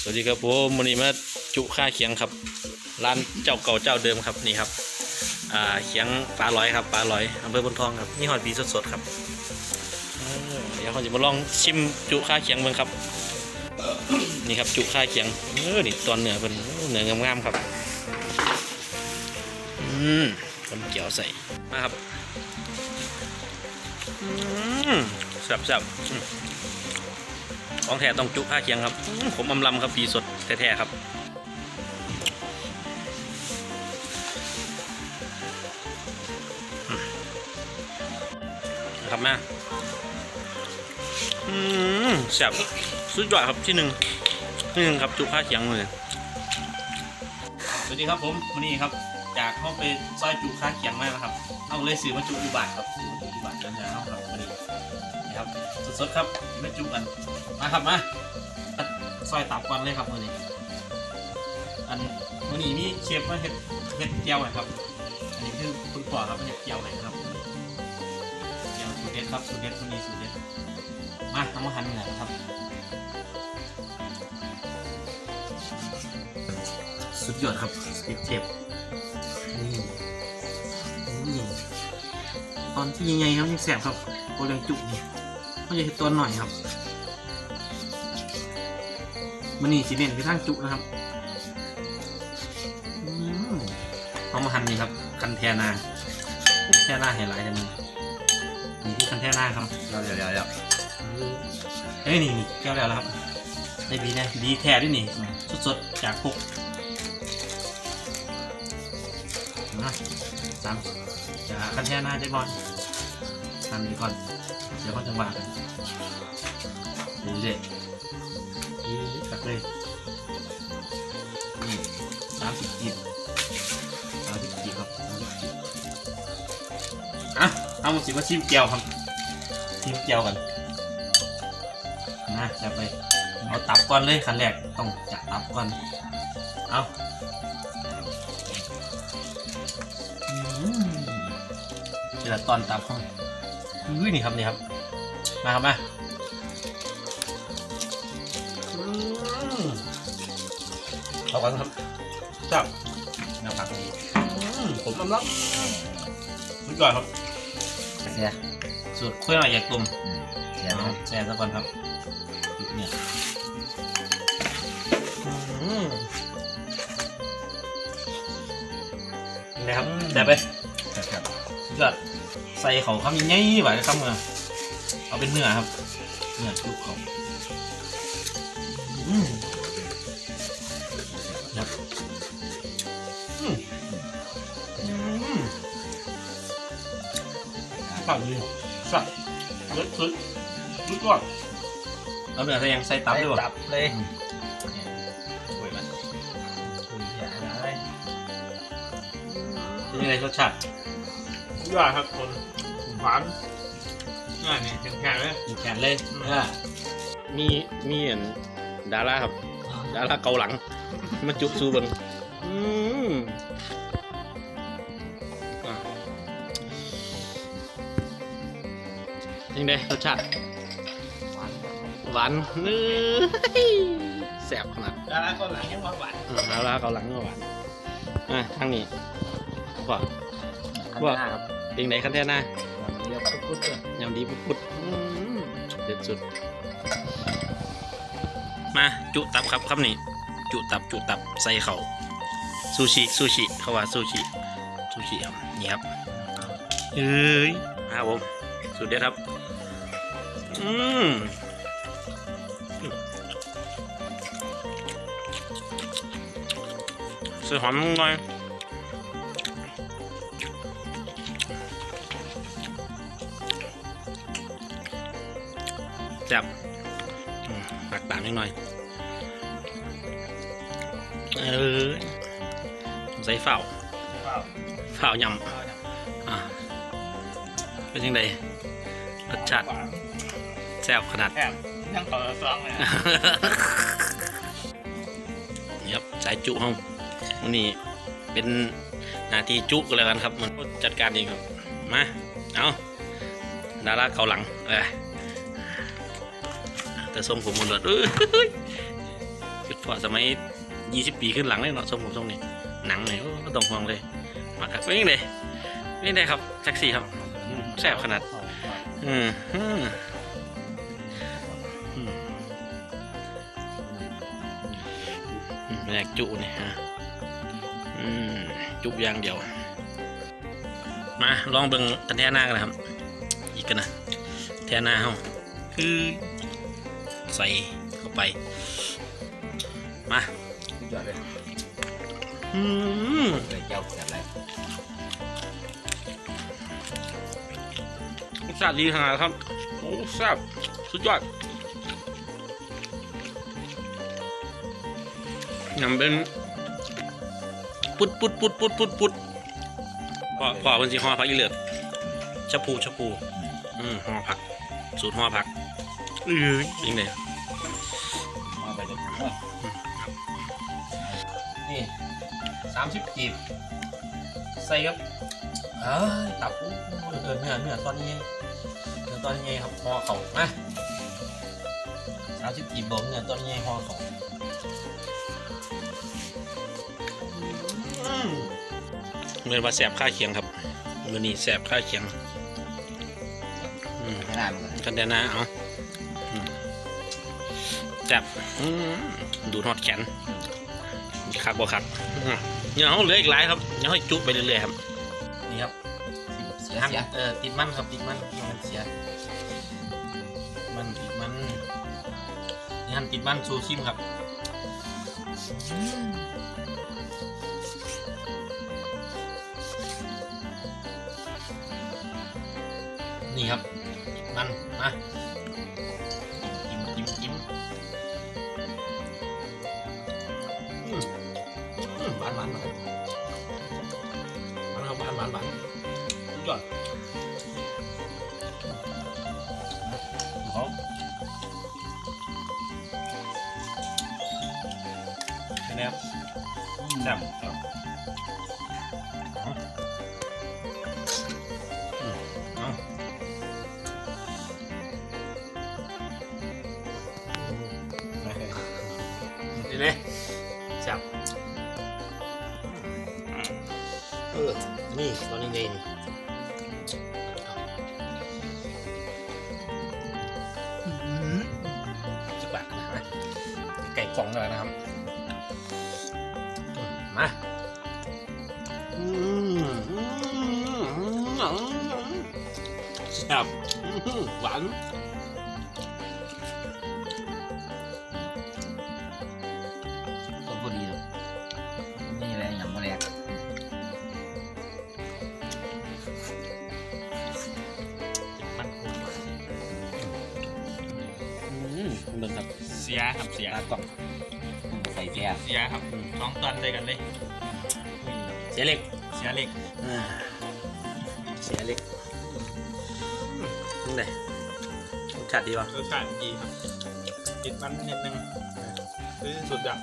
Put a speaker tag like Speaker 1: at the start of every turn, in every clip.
Speaker 1: สวัสดีครับผมวันนี้มาจุค่าเขียงครับ ร้านเจ้าเก่าเจ้าเดิมครับนี่ครับอ่าเขียงปลาลอยครับปลาลอยอำเภอบนทองครับนี่หอดปีสดๆครับเดี๋ยวเราจะมาลองชิมจุค่าเขียงเบิ่งครับนี่ครับจุค่าเขียงเออนี่ตอนเหนือเป็นเหนืองามๆครับอืมคนเกี่ยวใส่มาครับอืมแซ่บๆ ของแท้ต้องจุค่าเคียงครับ ผมอำลำครับปีสดแท้ๆครับนะครับแม่แซ่บสุดยอดครับที่หนึ่งที่หนึ่งครับจุค่าเคียงเลยสวัสดีครับผมวันนี้ครับจากเข้าไปซอยจุค่าเคียงมานะครับเอาเลยซื้อมาจุอุบาทครับอมาจุอุบาทกันแล้วครับวันนี้ ครับสดๆครับไม่จุกันมาครับมาซอยตับก่อนเลยครับมือนี้อันมือนี้มีเชฟมาเห็ดเห็ดเจียวหน่อยครับอันนี้คือคุณพ่อครับมาเห็ดเจียวหน่อยครับเจียวสูตรเด็ดครับสูตรเด็ดมือนี้สูตรเด็ดมาทำมาหั่นเนื้อครับ สุดยอดครับเด็ดเจ็บนี่นี่ตอนที่ยังไงครับยังแสบครับโอเลี้ยงจุกนี่เขาจะเห็ดตัวหน่อยครับมันนี่สีเน้นไปทางจุนะครับอืมเอามาหั่นนี่ครับคันแทนาแทนาเห็นหลายจังเลยนี่ที่คันแทนาครับ
Speaker 2: เดี๋ยวเดี๋ยวเดี๋ยว
Speaker 1: เอ้ยนี่นี่แก้วแล้วครับได้บีนะบีแท้ด้วยนี่สดๆจากคุกนะสามจะคันแทนาได้บอลทำนี้ก่อน เดี๋ยวเขาจะว่ากันเรื่อยๆตักเลยนี่สามสิบจีบสามสิบจีบครับสามสิบจีบอะเอาสิมาชิมเจียวครับชิมเจียวกันนะจะไปเอาตับก่อนเลยขั้นแรกต้องจัดตับก่อนเอาอืมเจอตอนตับเข้า อุ้ยนี่ครับนี่ครับ มาครับมาอืมเอากันครับจับแนวผักนี้อืมผมกำลังสุดยอดครับ
Speaker 2: เสีย
Speaker 1: สูตรข้าวหน่อยอยากตุ่ม
Speaker 2: เสีย
Speaker 1: เอา
Speaker 2: นะ
Speaker 1: แชร์ซะก่อนครับจุดเนี่ยอืมนี่นะครับแต่ไป
Speaker 2: ครับ
Speaker 1: สุดยอด ใส่เขาคำยังไงไหวคำเงอเอาเป็นเนื้อครับเนื้อลูกเขาอืมครับอืมอืมสั่งดีสั่งเลิศสุดสุดยอดเอาเนื้อใส่ยังใส่ตับด้วย
Speaker 2: ตับเลย
Speaker 1: สวยมัน
Speaker 2: คุยอย่าอะไร
Speaker 1: เป็นยังไงรสชาติ
Speaker 3: สุดยอดครับคน หวานง่ายนี่แข็งๆเลย
Speaker 1: มีแขนเลยอ่ามีมีเห็นดาราครับ ดาราเกาหลัง มาจุบซูเบังอืมอะยังไงรสชาติ
Speaker 2: หวาน
Speaker 1: หวานเนื้อแสบขนาด
Speaker 3: ดาราคนหลังยังหวานหวาน
Speaker 1: อ่าดาราเกาหลังก็หวานอะทางนี้ว่า
Speaker 2: ข้างหน้าครับ
Speaker 1: เองไหนคันแท่หน้า
Speaker 2: เรียก พุทธๆเลย
Speaker 1: ยำดีพุดๆอืมเด็ดสุด มาจุตับครับครับนี่ จุตับจุตับใส่เข่าซูชิซูชิเขาว่าซูชิซูชิครับนี่ครับเอ้ยมาครับผมสุดเด็ดครับ อืมใส่หอมหน่อย จับอืมตักตามนิดหน่อย เออใส่เฝ้า
Speaker 3: เปล่า
Speaker 1: เฝ้ายำอะเป็นยังไงรสชาติ
Speaker 3: หวาน
Speaker 1: แซ่บขนาด
Speaker 3: แถมยังต่อซองเลยนะ
Speaker 1: นี่ครับสายจุห้องวันนี้เป็นหนาทีจุกันแล้วกันครับ มันจัดการเองครับ มา เอาดาราเกาหลังเออ แต่ทรงผมมันหลดเอ้ยพอสมัยยี่สิบปีขึ้นหลังเลยเนาะทรงผมทรงนี้หนังเนี่ยก็ต้องห่วงเลยมาครับเป็นยังไงเป็นยังไงครับแท็กซี่ครับอืมแซ่บขนาด อืมอืมอืมอืมแรกจุเนี่ยฮะอืมจุอย่างเดียว มาลองเบิ่งกันแท่หน้ากันนะครับ อีกกันนะแท่หน้าเฮาคือ ใส่เข้าไป มา
Speaker 2: สุดยอดเลย
Speaker 1: อืม
Speaker 2: เลยเจ้าแบบไร
Speaker 1: รสชาติดีขนาดครับโอ้แซ่บสุดยอดยำเป็นปุดปุดปุดปุดปุดปุดพอพอเป็นสีห่อผักอีเหลือดชะพูชะพูอืมห่อผัก สูตรห่อผักเอ้ยยังไง
Speaker 2: ม
Speaker 1: สามสิบกีบใส่ครับเอ้ยตับอู้เออเนื้อเนื้อตอนนี้เนื้อตอนนี้ครับห่อเขามาสามสิบกีบบ่เนื้อตอนนี้ห่อเขาอืมเมื่อว่าแสบข้าเคียงครับมื่อนี้แสบข้าเคียง
Speaker 2: กัน
Speaker 1: เดนะเอาอืมจับดูดฮอดแขนคักบ่คัก อืมยังเอาเหลืออีกหลายครับยังให้จุไปเรื่อยๆครับ นี่ครับ
Speaker 2: เสีย
Speaker 1: หั่น
Speaker 2: เสีย
Speaker 1: เออติดมันครับติดมันที่มันเสีย มันติดมันนี่หั่นติดมันซูชิมครับอืมนี่ครับติดมันมา แซ่บครับเลยแซ่บเออ นี่ตอนนี้เองสิบบาทนะไก่กล่องเลยนะครับ มาแซ่บหวาน
Speaker 2: ต้นพอดีเลยนี่แหละอย่างมาแรก
Speaker 1: มันอืมเบิ่งครับ
Speaker 3: เสียครับเสีย
Speaker 1: ตากล่อง
Speaker 2: ย
Speaker 3: เสียครับสองตอนด้วยกันเลย
Speaker 1: เสียเล็ก
Speaker 3: เสียเหล็ก
Speaker 1: อ่าเสียเล็กนี่ไงรสชาติดีป่ะ
Speaker 3: รสชาติดีครับติดมันนิดนึงคือสุดยอด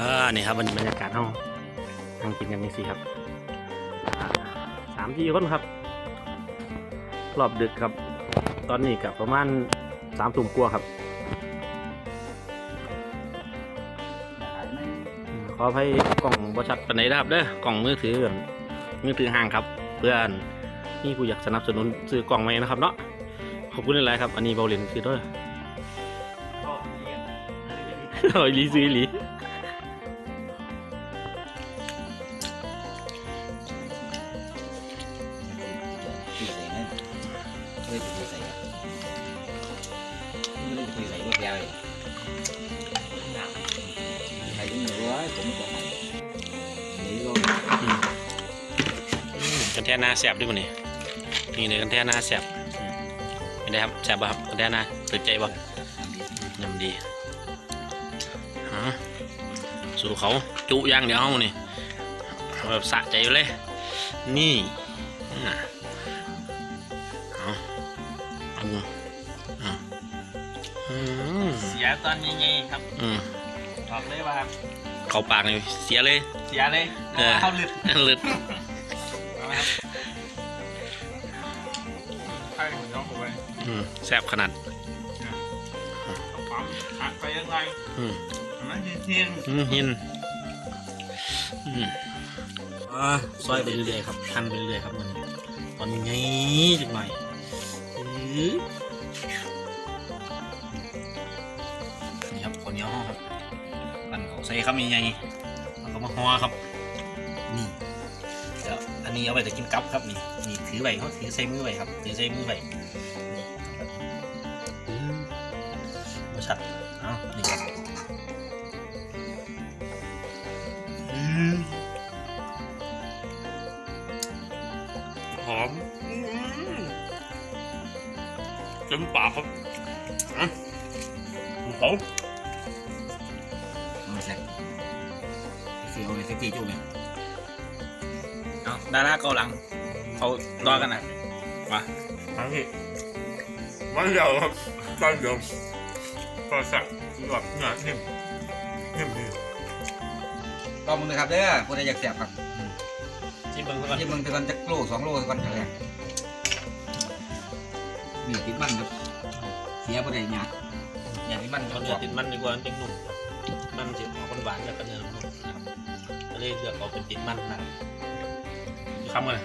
Speaker 1: อ่านี่ครับบรรยากาศห้องนั่งกินกันนี่สิครับอ่าสามที่คนครับรอบดึกครับ ตอนนี้กับประมาณสามทุ่มกว่าครับ อืมขอให้กล่องบริษัทปันไหนนะครับเด้อกล่องมือถือมือถือห่างครับ เพื่อนนี่กูอยากสนับสนุนซื้อกล่องไหมนะครับเนาะขอบคุณหลายๆครับ อันนี้เบาเหรียญคือด้วยโอ้ยลีซื้ออีหลี ท่หน้าแสบด้วยมันนี่นี่เลยกันแท่หน้าแสบอืมเป็นไงครับแสบป่ะครับกันแท่หน้าตื่นใจป่ะยำดีฮะสู่เขาจุอย่างเดียวเอานี่เอาแบบสะใจอยู่เลย นี่อะเอาเอาเอาอืม
Speaker 3: เสียตอนเย็นๆครับ
Speaker 1: อืม
Speaker 3: บอกเลยว่า
Speaker 1: เข้าปากเลยเสียเลย
Speaker 3: เสียเลย
Speaker 1: เออ
Speaker 3: เข้าลึก
Speaker 1: ลึด
Speaker 3: องเอาไว้
Speaker 1: อืมแสบขนาด
Speaker 3: เอาอมหักไปยังไง
Speaker 1: อืม
Speaker 3: มันเทียน
Speaker 1: อืมเห็นอืมอ่าซอยไปเรื่อยๆครับทันไปเรื่อยๆครับมันตอนนี้ไงจังหน่อยอื้อนี่ครับคนเหนี้ยวห่อครับอันเขาใส่ครับมีไงแล้วก็มาห่อครับ นี่เดี๋ยวอันนี้เอาไปจะกินกับครับนี่นี่ถือไว้เขาถือใส่มือไว้ครับถือใส่มือไว้ากครับอะเขา
Speaker 2: ไม่ใช่เสียวเลยสักทีจุ๊บเนี่ย
Speaker 1: เอาดาราเกาหลังเขารอกันนะมาทั้งที่
Speaker 3: มันเดียวครับตอนเดียวพอสักคือแบบเนื้อนิ่มนิ่มดี
Speaker 2: ก็มึงนะครับเด้อคนใดอยากแสบครับ
Speaker 1: ที่เบิ้งซะก่อน
Speaker 2: ที่มึงจะกันจะโลสองโลกันแค่มีติดมันครับเสียบ่ได้หยาอย่างนี้มัน
Speaker 1: เอาเนื้อติดมันดีกว่าจริงๆนุ่มมันจะออกหวานแล้วก็เนื้อนุ่มก็เลยเลือกเอาเป็นติดมันนะคำกันนะ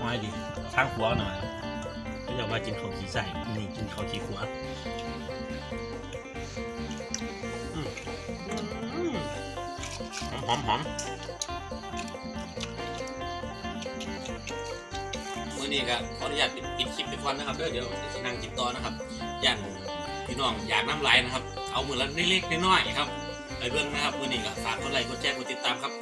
Speaker 1: ว่าให้ดีทางหัวหน่อยไม่อยากว่ากินข้าวขี้ใส่นี่กินข้าวขี้หัวหอมหอมมื่อ นี้ก็ขออนุญาตปิดคลิปไปก่อนนะครับเด้อเดี๋ยวจะนั่งกินต่อนะครับอย่างพี่น้องอยากน้ำไหลนะครับ เอามือละเล็กๆน้อยๆครับไปเบื้องนะครับมื่อนี้ก็ฝากกดไลค์กดแชร์กดติดตามครับ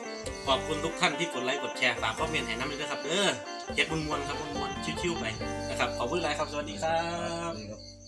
Speaker 1: ขอบคุณทุกท่านที่กดไลค์กดแชร์ฝากคอมเมนต์ให้น้ำเลยนะครับเด้อเจ็ดมวนๆครับมวนๆชิวๆไปนะครับขอบคุณหลายครับสวัสดี
Speaker 2: ครับ